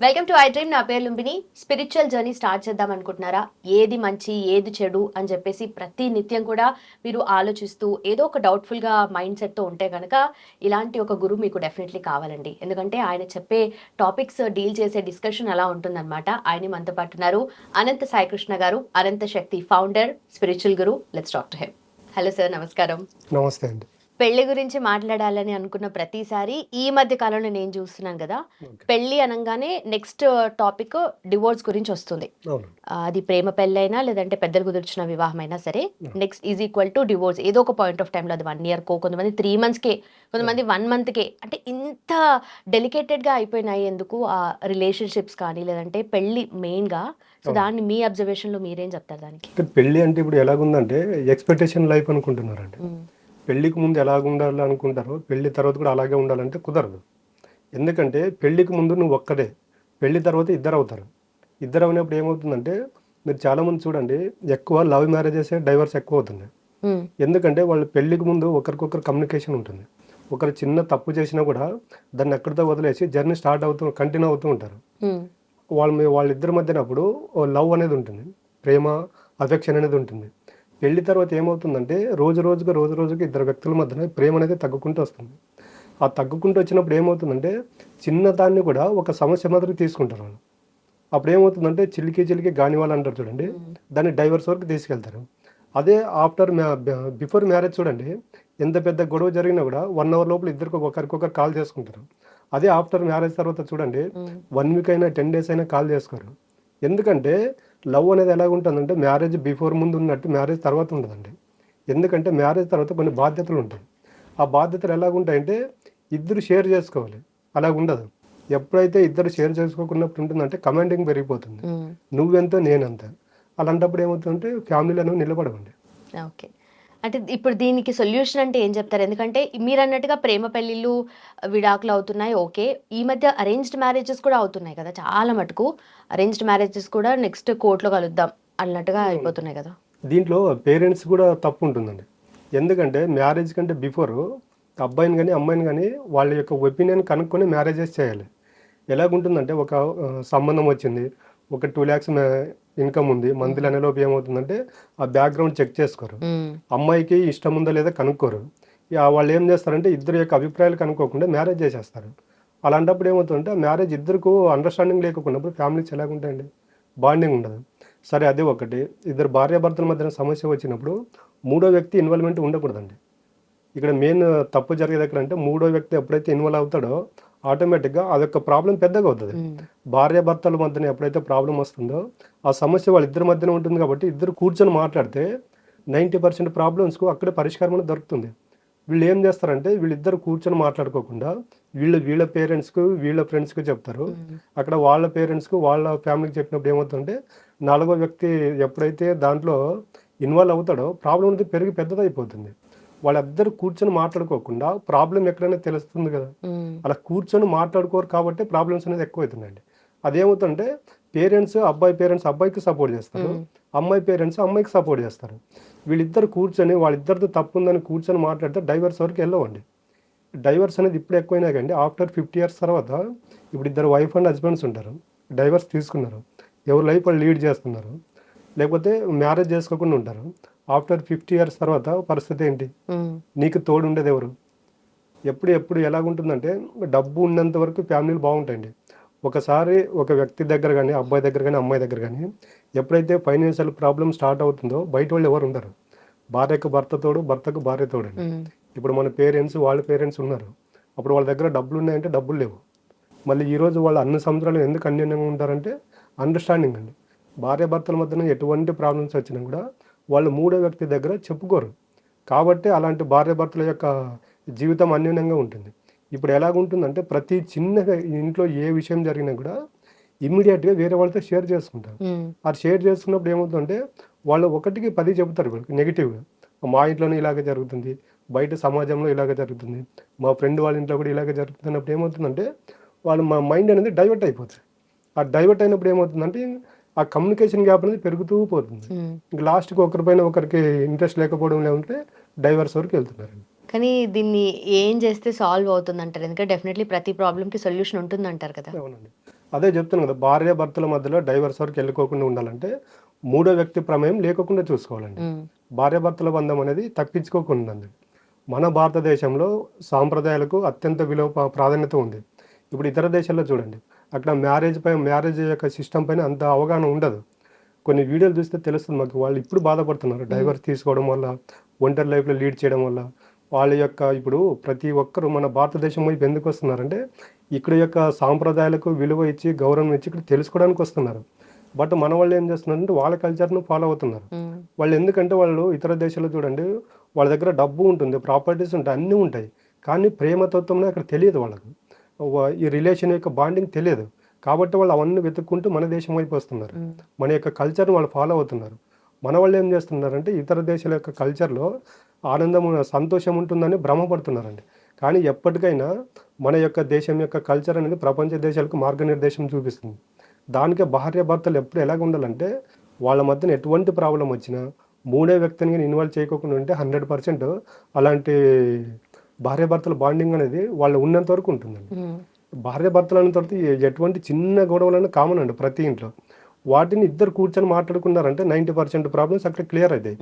Welcome to iDream నా పేరు Lumbini. Spiritual journey start చేద్దాం అనుకుంటున్నారా? ఏది మంచి ఏది చెడు అని చెప్పేసి ప్రతి నిత్యం కూడా మీరు ఆలోచిస్తూ ఏదో ఒక డౌట్ఫుల్గా మైండ్ సెట్తో ఉంటే కనుక ఇలాంటి ఒక గురువు మీకు డెఫినెట్లీ కావాలండి. ఎందుకంటే ఆయన చెప్పే టాపిక్స్ డీల్ చేసే డిస్కషన్ అలా ఉంటుందన్నమాట. ఆయన మనతో పాటు ఉన్నారు. అనంత సాయికృష్ణ గారు Anantha Shakti founder spiritual guru let's doctor him hello sir నమస్కారం. నమస్తే అండి. పెళ్ళి గురించి మాట్లాడాలని అనుకున్న ప్రతిసారి ఈ మధ్య కాలంలో నేను చూస్తున్నాను కదా పెళ్ళి అనగానే నెక్స్ట్ టాపిక్ డివోర్స్ గురించి వస్తుంది. అది ప్రేమ పెళ్ళైనా లేదంటే పెద్దలు కుదిర్చిన వివాహం అయినా సరే next is equal to divorce. ఏదో ఒక పాయింట్ ఆఫ్ టైంలో అది వన్ ఇయర్ కో కొంతమంది త్రీ మంత్స్కే కొంతమంది వన్ మంత్కే. అంటే ఇంత డెలికేటెడ్గా అయిపోయినాయి ఎందుకు ఆ రిలేషన్షిప్స్ కానీ లేదంటే పెళ్ళి మెయిన్గా? సో దాన్ని మీ అబ్జర్వేషన్లో మీరేం చెప్తారు దానికి? పెళ్ళి అంటే ఇప్పుడు ఎలాగుందంటే ఎక్స్పెక్టేషన్ లైఫ్ అనుకుంటున్నారండి. మ్మ్. పెళ్ళికి ముందు ఎలాగ ఉండాలి అనుకుంటారో పెళ్ళి తర్వాత కూడా అలాగే ఉండాలంటే కుదరదు ఎందుకంటే పెళ్ళికి ముందు నువ్వు ఒక్కడే పెళ్ళి తర్వాత ఇద్దరు అవుతారు ఇద్దరు అయినప్పుడు ఏమవుతుందంటే మీరు చాలామంది చూడండి ఎక్కువ లవ్ మ్యారేజెస్ డైవర్స్ ఎక్కువ అవుతుంది. ఎందుకంటే వాళ్ళు పెళ్ళికి ముందు ఒకరికొకరు కమ్యూనికేషన్ ఉంటుంది ఒకరు చిన్న తప్పు చేసినా కూడా దాన్ని ఎక్కడితో వదిలేసి జర్నీ స్టార్ట్ అవుతూ కంటిన్యూ అవుతూ ఉంటారు. వాళ్ళ వాళ్ళిద్దరి మధ్యనప్పుడు లవ్ అనేది ఉంటుంది ప్రేమ అఫెక్షన్ అనేది ఉంటుంది పెళ్ళి తర్వాత ఏమవుతుందంటే రోజు రోజుగా రోజు రోజుకి ఇద్దరు వ్యక్తుల మధ్యన ప్రేమ అనేది తగ్గుకుంటూ వస్తుంది. ఆ తగ్గుకుంటూ వచ్చినప్పుడు ఏమవుతుందంటే చిన్న దాన్ని కూడా ఒక సమస్య మాదిరి తీసుకుంటారు వాళ్ళు. అప్పుడు ఏమవుతుందంటే చిలికి చిలికి గాని వాళ్ళు అంటారు చూడండి దాన్ని డైవర్స్ వరకు తీసుకెళ్తారు. అదే ఆఫ్టర్ బిఫోర్ మ్యారేజ్ చూడండి ఎంత పెద్ద గొడవ జరిగినా కూడా వన్ అవర్ లోపల ఇద్దరికి ఒకరికొకరు కాల్ చేసుకుంటారు. అదే ఆఫ్టర్ మ్యారేజ్ తర్వాత చూడండి. వన్ వీక్ అయినా టెన్ డేస్ అయినా కాల్ చేసుకోరు. ఎందుకంటే లవ్ అనేది ఎలా ఉంటుందంటే మ్యారేజ్ బిఫోర్ ముందు ఉన్నట్టు మ్యారేజ్ తర్వాత ఉండదండి. ఎందుకంటే మ్యారేజ్ తర్వాత కొన్ని బాధ్యతలు ఉంటాయి. ఆ బాధ్యతలు ఎలా ఉంటాయంటే ఇద్దరు షేర్ చేసుకోవాలి. అలా ఉండదు ఎప్పుడైతే ఇద్దరు షేర్ చేసుకోకున్నప్పుడు ఉంటుందంటే కమాండింగ్ పెరిగిపోతుంది. నువ్వెంత నేనెంత? అలాంటప్పుడు ఏమవుతుందంటే ఫ్యామిలీలు నిలబడవండి. ఓకే. అంటే ఇప్పుడు దీనికి సొల్యూషన్ అంటే ఏం చెప్తారు? ఎందుకంటే మీరు అన్నట్టుగా ప్రేమ పెళ్ళిళ్ళు విడాకులు అవుతున్నాయి ఓకే. ఈ మధ్య అరేంజ్డ్ మ్యారేజెస్ కూడా అవుతున్నాయి కదా చాలా మటుకు. అరేంజ్డ్ మ్యారేజెస్ కూడా నెక్స్ట్ కోర్టులో కలుద్దాం అన్నట్టుగా అయిపోతున్నాయి కదా. దీంట్లో పేరెంట్స్ కూడా తప్పు ఉంటుందండి. ఎందుకంటే మ్యారేజ్ కంటే బిఫోర్ అబ్బాయిని కానీ అమ్మాయిని కానీ వాళ్ళ యొక్క ఒపీనియన్ కనుక్కొని మ్యారేజెస్ చేయాలి. ఎలాగుంటుందంటే ఒక సంబంధం వచ్చింది. ఒక టూ ల్యాక్స్ ఇన్కమ్ ఉంది. మంత్లీ అనేలోపు ఏమవుతుందంటే ఆ బ్యాక్గ్రౌండ్ చెక్ చేసుకోరు. మ్మ్. అమ్మాయికి ఇష్టం ఉందా లేదా కనుక్కోరు. వాళ్ళు ఏం చేస్తారంటే ఇద్దరు యొక్క అభిప్రాయాలు కనుక్కోకుండా మ్యారేజ్ చేసేస్తారు. అలాంటప్పుడు ఏమవుతుందంటే మ్యారేజ్ ఇద్దరికి అండర్స్టాండింగ్ లేకపోయినప్పుడు ఫ్యామిలీస్ ఎలాగుంటాయండి? బాండింగ్ ఉండదు. సరే అదే ఒకటి. ఇద్దరు భార్యాభర్తల మధ్యన సమస్య వచ్చినప్పుడు మూడో వ్యక్తి ఇన్వాల్వ్మెంట్ ఉండకూడదండి. ఇక్కడ మెయిన్ తప్పు జరిగేది ఎక్కడ అంటే మూడో వ్యక్తి ఎప్పుడైతే ఇన్వాల్వ్ అవుతాడో ఆటోమేటిక్గా అదొక ప్రాబ్లం పెద్దగా అవుతుంది. భార్యాభర్తల మధ్యన ఎప్పుడైతే ప్రాబ్లం వస్తుందో ఆ సమస్య వాళ్ళిద్దరి మధ్యన ఉంటుంది కాబట్టి ఇద్దరు కూర్చొని మాట్లాడితే నైంటీ పర్సెంట్ ప్రాబ్లమ్స్కు అక్కడే పరిష్కారం అనేది దొరుకుతుంది వీళ్ళు ఏం చేస్తారంటే వీళ్ళిద్దరు కూర్చొని మాట్లాడుకోకుండా వీళ్ళు వీళ్ళ పేరెంట్స్కు వీళ్ళ ఫ్రెండ్స్కి చెప్తారు. అక్కడ వాళ్ళ పేరెంట్స్కు వాళ్ళ ఫ్యామిలీకి చెప్పినప్పుడు ఏమవుతుందంటే నాలుగో వ్యక్తి ఎప్పుడైతే దాంట్లో ఇన్వాల్వ్ అవుతాడో ప్రాబ్లం అనేది పెరిగి పెద్దదైపోతుంది వాళ్ళిద్దరు కూర్చొని మాట్లాడుకోకుండా ప్రాబ్లం ఎక్కడైనా తెలుస్తుంది కదా. అలా కూర్చొని మాట్లాడుకోరు కాబట్టి ప్రాబ్లమ్స్ అనేది ఎక్కువ అవుతుందండి అదేమవుతుందంటే పేరెంట్స్ అబ్బాయి పేరెంట్స్ అబ్బాయికి సపోర్ట్ చేస్తారు. మ్మ్. అమ్మాయి పేరెంట్స్ అమ్మాయికి సపోర్ట్ చేస్తారు. వీళ్ళిద్దరు కూర్చొని వాళ్ళిద్దరితో తప్పు ఉందని కూర్చొని మాట్లాడితే డైవర్స్ వరకు వెళ్ళవండి. డైవర్స్ అనేది ఇప్పుడు ఎక్కువైనా కానీ ఆఫ్టర్ ఫిఫ్టీ ఇయర్స్ తర్వాత ఇప్పుడు ఇద్దరు వైఫ్ అండ్ హస్బెండ్స్ ఉంటారు. డైవర్స్ తీసుకున్నారు. ఎవరు లైఫ్ వాళ్ళు లీడ్ చేస్తున్నారు. లేకపోతే మ్యారేజ్ చేసుకోకుండా ఉంటారు. ఆఫ్టర్ ఫిఫ్టీ ఇయర్స్ తర్వాత పరిస్థితి ఏంటి. నీకు తోడు ఉండేది ఎవరు? ఎప్పుడు ఎప్పుడు ఎలాగుంటుందంటే డబ్బు ఉన్నంత వరకు ఫ్యామిలీలు బాగుంటాయండి. ఒకసారి ఒక వ్యక్తి దగ్గర కానీ అబ్బాయి దగ్గర కానీ అమ్మాయి దగ్గర కానీ ఎప్పుడైతే ఫైనాన్షియల్ ప్రాబ్లమ్ స్టార్ట్ అవుతుందో బయట వాళ్ళు ఎవరు ఉండరు. భార్యకు భర్త తోడు భర్తకు భార్య తోడు. ఇప్పుడు మన పేరెంట్స్ వాళ్ళ పేరెంట్స్ ఉన్నారు. అప్పుడు వాళ్ళ దగ్గర డబ్బులు ఉన్నాయంటే డబ్బులు లేవు. మళ్ళీ ఈరోజు వాళ్ళు అన్ని సంవత్సరాలు ఎందుకు అన్యోన్యంగా ఉంటారంటే అండర్స్టాండింగ్ అండి. భార్య భర్తల మధ్యన ఎటువంటి ప్రాబ్లమ్స్ వచ్చినా కూడా వాళ్ళు మూడో వ్యక్తి దగ్గర చెప్పుకోరు. కాబట్టి అలాంటి భార్య భర్తల యొక్క జీవితం అన్యోన్యంగా ఉంటుంది. ఇప్పుడు ఎలాగుంటుందంటే ప్రతి చిన్న ఇంట్లో ఏ విషయం జరిగినా కూడా ఇమ్మీడియట్గా వేరే వాళ్ళతో షేర్ చేసుకుంటారు. ఆ షేర్ చేసుకున్నప్పుడు ఏమవుతుందంటే వాళ్ళు ఒకటికి పది చెబుతారు వీళ్ళకి నెగిటివ్గా. మా ఇంట్లోనే ఇలాగ జరుగుతుంది బయట సమాజంలో ఇలాగ జరుగుతుంది మా ఫ్రెండ్ వాళ్ళ ఇంట్లో కూడా ఇలాగ జరుగుతుంది అన్నప్పుడు ఏమవుతుందంటే వాళ్ళు మా మైండ్ అనేది డైవర్ట్ అయిపోతుంది. ఆ డైవర్ట్ అయినప్పుడు ఏమవుతుందంటే ఆ కమ్యూనికేషన్ గ్యాప్ అనేది పెరుగుతూ పోతుంది. ఇంక లాస్ట్కి ఒకరిపైన ఒకరికి ఇంట్రెస్ట్ లేకపోవడం ఉంటే డైవర్స్ వరకు వెళ్తున్నారు. కానీ దీన్ని ఏం చేస్తే సాల్వ్ అవుతుంది అంటారు ఎందుకంటే డెఫినెట్లీ ప్రతి ప్రాబ్లమ్కి సొల్యూషన్ ఉంటుంది అంటారు కదా. అవునండి. అదే చెప్తున్నాను కదా భార్య భర్తల మధ్యలో డైవర్స్ వరకు వెళ్ళిపోకుండా ఉండాలంటే మూడో వ్యక్తి ప్రమేయం లేకోకుండా చూసుకోవాలండి. ఉమ్, భార్యాభర్తల బంధం అనేది తప్పించుకోకుండా మన భారతదేశంలో సాంప్రదాయాలకు అత్యంత విలువ ప్రాధాన్యత ఉంది. ఇప్పుడు ఇతర దేశాల్లో చూడండి అక్కడ మ్యారేజ్ పై మ్యారేజ్ యొక్క సిస్టమ్ పైన అంత అవగాహన ఉండదు. కొన్ని వీడియోలు చూస్తే తెలుస్తుంది మాకు. వాళ్ళు ఇప్పుడు బాధపడుతున్నారు. డైవర్స్ తీసుకోవడం వల్ల ఒంటరి లైఫ్లో లీడ్ చేయడం వల్ల. వాళ్ళ యొక్క ఇప్పుడు ప్రతి ఒక్కరు మన భారతదేశం వైపు ఎందుకు వస్తున్నారంటే ఇక్కడ యొక్క సాంప్రదాయాలకు విలువ ఇచ్చి గౌరవం ఇచ్చి ఇక్కడ తెలుసుకోవడానికి వస్తున్నారు. బట్ మన వాళ్ళు ఏం చేస్తున్నారంటే వాళ్ళ కల్చర్ను ఫాలో అవుతున్నారు. వాళ్ళు ఎందుకంటే వాళ్ళు ఇతర దేశాల్లో చూడండి వాళ్ళ దగ్గర డబ్బు ఉంటుంది ప్రాపర్టీస్ ఉంటాయి అన్నీ ఉంటాయి. కానీ ప్రేమతత్వం అక్కడ తెలియదు వాళ్ళకు. ఈ రిలేషన్ యొక్క బాండింగ్ తెలియదు. కాబట్టి వాళ్ళు అవన్నీ వెతుక్కుంటూ మన దేశం వైపు వస్తున్నారు. మన యొక్క కల్చర్ని వాళ్ళు ఫాలో అవుతున్నారు. మన వాళ్ళు ఏం చేస్తున్నారంటే ఇతర దేశాల యొక్క కల్చర్లో ఆనందం సంతోషం ఉంటుందని భ్రమపడుతున్నారండి. కానీ ఎప్పటికైనా మన యొక్క దేశం యొక్క కల్చర్ అనేది ప్రపంచ దేశాలకు మార్గనిర్దేశం చూపిస్తుంది. దానికే భార్య భర్తలు ఎప్పుడు ఎలాగ ఉండాలంటే వాళ్ళ మధ్యన ఎటువంటి ప్రాబ్లం వచ్చినా మూడే వ్యక్తిని ఇన్వాల్వ్ చేయకోకుండా ఉంటే హండ్రెడ్ పర్సెంట్ అలాంటి భార్య భర్తల బాండింగ్ అనేది వాళ్ళు ఉన్నంత వరకు ఉంటుందండి. ఉమ్, భార్య భర్తలు అన్న తర్వాత ఎటువంటి చిన్న గొడవలైనా కామన్ అండి ప్రతి ఇంట్లో. వాటిని ఇద్దరు కూర్చొని మాట్లాడుకున్నారంటే నైంటీ పర్సెంట్ ప్రాబ్లమ్స్ అక్కడ క్లియర్ అవుతాయి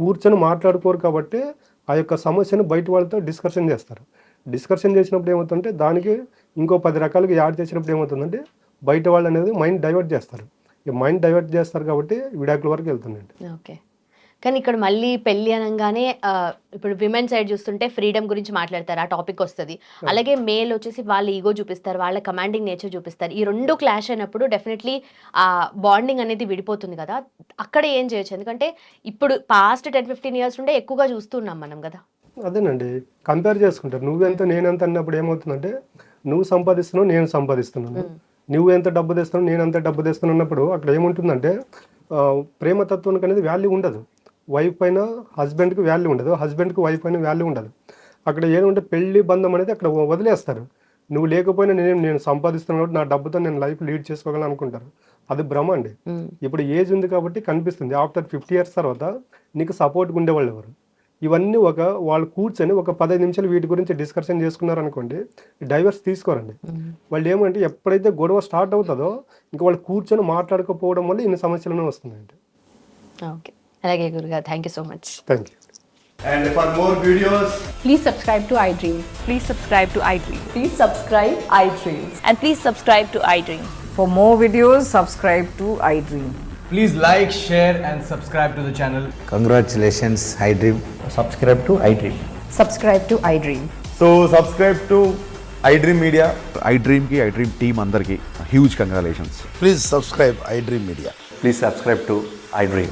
కూర్చొని మాట్లాడుకోరు కాబట్టి ఆ యొక్క సమస్యను బయట వాళ్ళతో డిస్కషన్ చేస్తారు. డిస్కషన్ చేసినప్పుడు ఏమవుతుందంటే దానికి ఇంకో పది రకాలుగా యాడ్ చేసినప్పుడు ఏమవుతుందంటే బయట వాళ్ళు అనేది మైండ్ డైవర్ట్ చేస్తారు. ఈ మైండ్ డైవర్ట్ చేస్తారు కాబట్టి విడాకుల వరకు వెళ్తుందండి. ఓకే. కానీ ఇక్కడ మళ్ళీ పెళ్ళి అనగానే ఇప్పుడు విమెన్ సైడ్ చూస్తుంటే ఫ్రీడమ్ గురించి మాట్లాడతారు ఆ టాపిక్ వస్తుంది. అలాగే మేల్ వచ్చేసి వాళ్ళ ఈగో చూపిస్తారు వాళ్ళ కమాండింగ్ నేచర్ చూపిస్తారు. ఈ రెండు క్లాష్ అయినప్పుడు డెఫినెట్లీ ఆ బాండింగ్ అనేది విడిపోతుంది కదా. అక్కడ ఏం చేయొచ్చు? ఎందుకంటే ఇప్పుడు పాస్ట్ టెన్ ఫిఫ్టీన్ ఇయర్స్ నుండే ఎక్కువగా చూస్తున్నాం మనం కదా. అదేనండి. కంపేర్ చేసుకుంటారు. నువ్వెంత నేనెంత అన్నప్పుడు ఏమవుతుందంటే నువ్వు సంపాదిస్తున్నావు నేను సంపాదిస్తున్నాను. నువ్వు ఎంత డబ్బు తెస్తున్నావు నేను ఎంత డబ్బు తెస్తున్నాను అన్నప్పుడు అక్కడ ఏముంటుందంటే ప్రేమతత్వానికి అనేది వాల్యూ ఉండదు. వైఫ్ పైన హస్బెండ్కి వాల్యూ ఉండదు. హస్బెండ్కి వైఫ్ పైన వాల్యూ ఉండదు. అక్కడ ఏమంటే పెళ్ళి బంధం అనేది అక్కడ వదిలేస్తారు. నువ్వు లేకపోయినా నేను నేను సంపాదిస్తున్నాను కాబట్టి నా డబ్బుతో నేను లైఫ్ లీడ్ చేసుకోగలను అనుకుంటారు. అది భ్రమ అండి. ఇప్పుడు ఏజ్ ఉంది కాబట్టి కనిపిస్తుంది. ఆఫ్టర్ ఫిఫ్టీ ఇయర్స్ తర్వాత నీకు సపోర్ట్గా ఉండేవాళ్ళు ఎవరు? ఇవన్నీ ఒక వాళ్ళు కూర్చొని ఒక పదహైదు నిమిషాలు వీటి గురించి డిస్కషన్ చేసుకున్నారు అనుకోండి డైవర్స్ తీసుకోరండి. వాళ్ళు ఏమంటే ఎప్పుడైతే గొడవ స్టార్ట్ అవుతుందో ఇంకా వాళ్ళు కూర్చొని మాట్లాడకపోవడం వల్ల ఇన్ని సమస్యలను వస్తున్నాయండి. ఓకే. అలాగే గురుగారు thank you so much thank you And for more videos, Please subscribe to iDream. Please subscribe to iDream. Please subscribe iDream. And please subscribe to iDream. For more videos, subscribe to iDream. please like, share, and subscribe to the channel. Congratulations, iDream. Subscribe to iDream. Subscribe to iDream. So, subscribe to iDream Media. I డ్రీమ్కి I dream team అందరికీ huge congratulations Please subscribe iDream Media. Please subscribe to iDream.